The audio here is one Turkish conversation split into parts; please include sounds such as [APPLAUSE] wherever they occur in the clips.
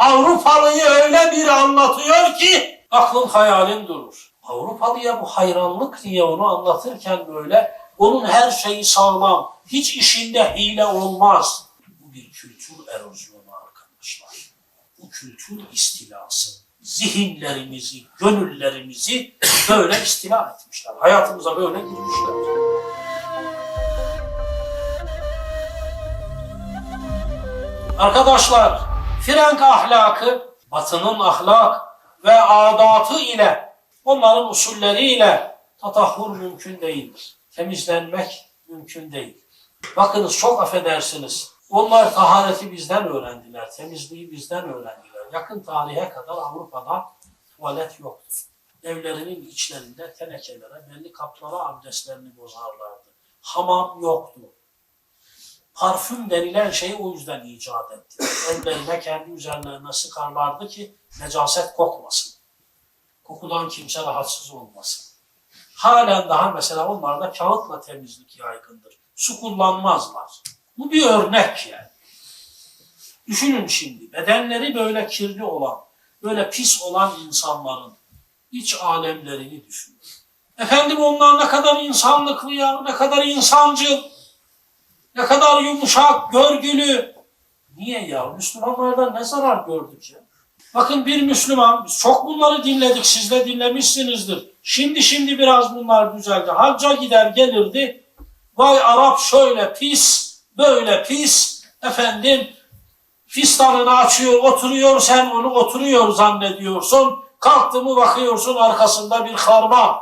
Avrupalıyı öyle bir anlatıyor ki aklın hayalin durur. Avrupalıya bu hayranlık diye onu anlatırken böyle onun her şeyi sağlam, hiç işinde hile olmaz. Bu bir kültür erozyonu arkadaşlar. Bu kültür istilası. Zihinlerimizi, gönüllerimizi böyle istila etmişler. Hayatımıza böyle girmişler. Arkadaşlar, Frenk ahlakı, batının ahlak ve adatı ile, onların usulleriyle tatahhur mümkün değildir. Temizlenmek mümkün değil. Bakınız çok affedersiniz. Onlar tahareti bizden öğrendiler, temizliği bizden öğrendiler. Yakın tarihe kadar Avrupa'da tuvalet yoktu. Evlerinin içlerinde tenekelere, belli kaplara abdestlerini bozarlardı. Hamam yoktu parfüm denilen şeyi o yüzden icat etti. Ellerine kendi üzerlerine sıkarlardı ki necaset kokmasın. Kokudan kimse rahatsız olmasın. Halen daha mesela onlarda kağıtla temizlik yaygındır. Su kullanmazlar. Bu bir örnek yani. Düşünün şimdi bedenleri böyle kirli olan, böyle pis olan insanların iç alemlerini düşünün. Efendim onlar ne kadar insanlıklı ya, ne kadar insancıl. Ne kadar yumuşak, görgülü. Niye ya? Müslümanlardan ne zarar gördük ya? Bakın bir Müslüman, çok bunları dinledik, siz de dinlemişsinizdir. Şimdi şimdi biraz bunlar düzeldi. Hacca gider gelirdi. Vay Arap şöyle pis, böyle pis. Efendim fistanını açıyor, oturuyor, sen onu oturuyor zannediyorsun. Kalktı mı bakıyorsun arkasında bir karma.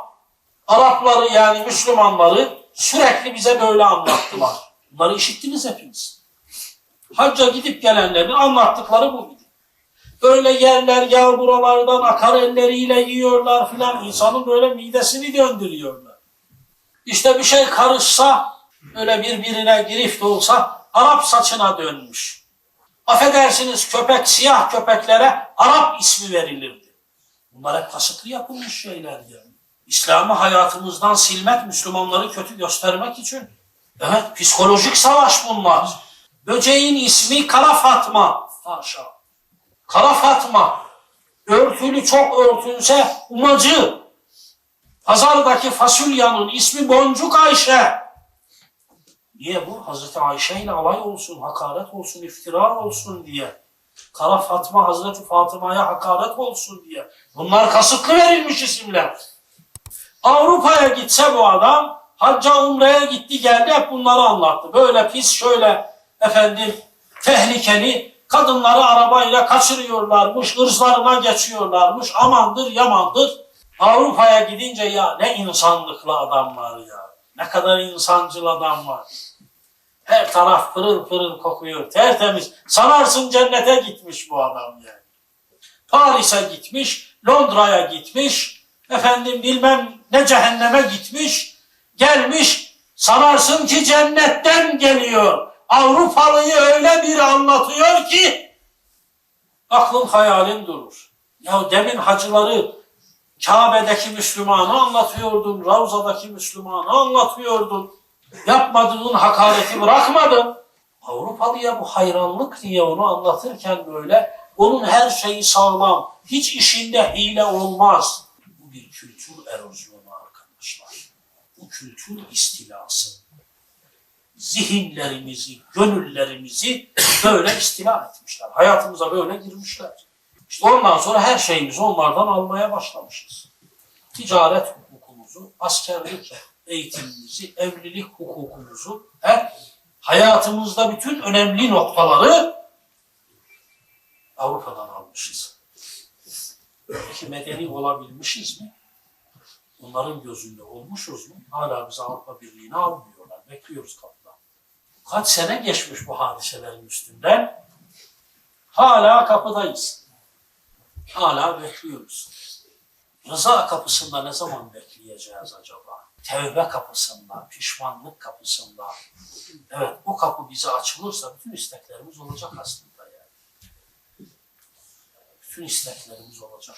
Arapları yani Müslümanları sürekli bize böyle anlattılar. Bunları işittiniz hepiniz. Hacca gidip gelenlerin anlattıkları bu. Böyle yerler ya buralardan akar elleriyle yiyorlar filan. insanın böyle midesini döndürüyorlar. İşte bir şey karışsa, öyle birbirine girift olsa Arap saçına dönmüş. Affedersiniz köpek, siyah köpeklere Arap ismi verilirdi. Bunlar hep kasıtlı yapılmış şeyler yani. İslam'ı hayatımızdan silmek, Müslümanları kötü göstermek için Evet, psikolojik savaş bunlar. Böceğin ismi Kara Fatma. Haşa. Kara Fatma. Örtülü çok örtünse umacı. Pazardaki fasulyanın ismi Boncuk Ayşe. Niye bu? Hazreti Ayşe ile alay olsun, hakaret olsun, iftira olsun diye. Kara Fatma Hazreti Fatıma'ya hakaret olsun diye. Bunlar kasıtlı verilmiş isimler. Avrupa'ya gitse bu adam Hacca umreye gitti geldi hep bunları anlattı. Böyle pis şöyle efendim tehlikeli kadınları arabayla kaçırıyorlarmış, ırzlarına geçiyorlarmış. Amandır yamandır. Avrupa'ya gidince ya ne insanlıklı adam ya. Ne kadar insancıl adam var. Her taraf pırıl pırıl kokuyor. Tertemiz. Sanarsın cennete gitmiş bu adam yani. Paris'e gitmiş, Londra'ya gitmiş, efendim bilmem ne cehenneme gitmiş, gelmiş sanarsın ki cennetten geliyor. Avrupalıyı öyle bir anlatıyor ki aklın hayalin durur. Ya demin hacıları Kabe'deki Müslümanı anlatıyordun, Ravza'daki Müslümanı anlatıyordun. Yapmadığın hakareti bırakmadın. Avrupalıya bu hayranlık diye onu anlatırken böyle onun her şeyi sağlam, hiç işinde hile olmaz. Bu bir kültür erozyonu kültür istilası zihinlerimizi, gönüllerimizi [CLEARS THROAT] böyle istila etmişler. Hayatımıza böyle girmişler. İşte ondan sonra her şeyimizi onlardan almaya başlamışız. Ticaret hukukumuzu, askerlik eğitimimizi, evlilik hukukumuzu, he, hayatımızda bütün önemli noktaları Avrupa'dan almışız. Peki medeni olabilmişiz mi? Onların gözünde olmuşuz mu? Hala bizi Avrupa Birliği'ne almıyorlar. Bekliyoruz kapıda. Kaç sene geçmiş bu hadiselerin üstünden. Hala kapıdayız. Hala bekliyoruz. Rıza kapısında ne zaman bekleyeceğiz acaba? Tevbe kapısında, pişmanlık kapısında. Evet bu kapı bize açılırsa bütün isteklerimiz olacak aslında yani. Bütün isteklerimiz olacak.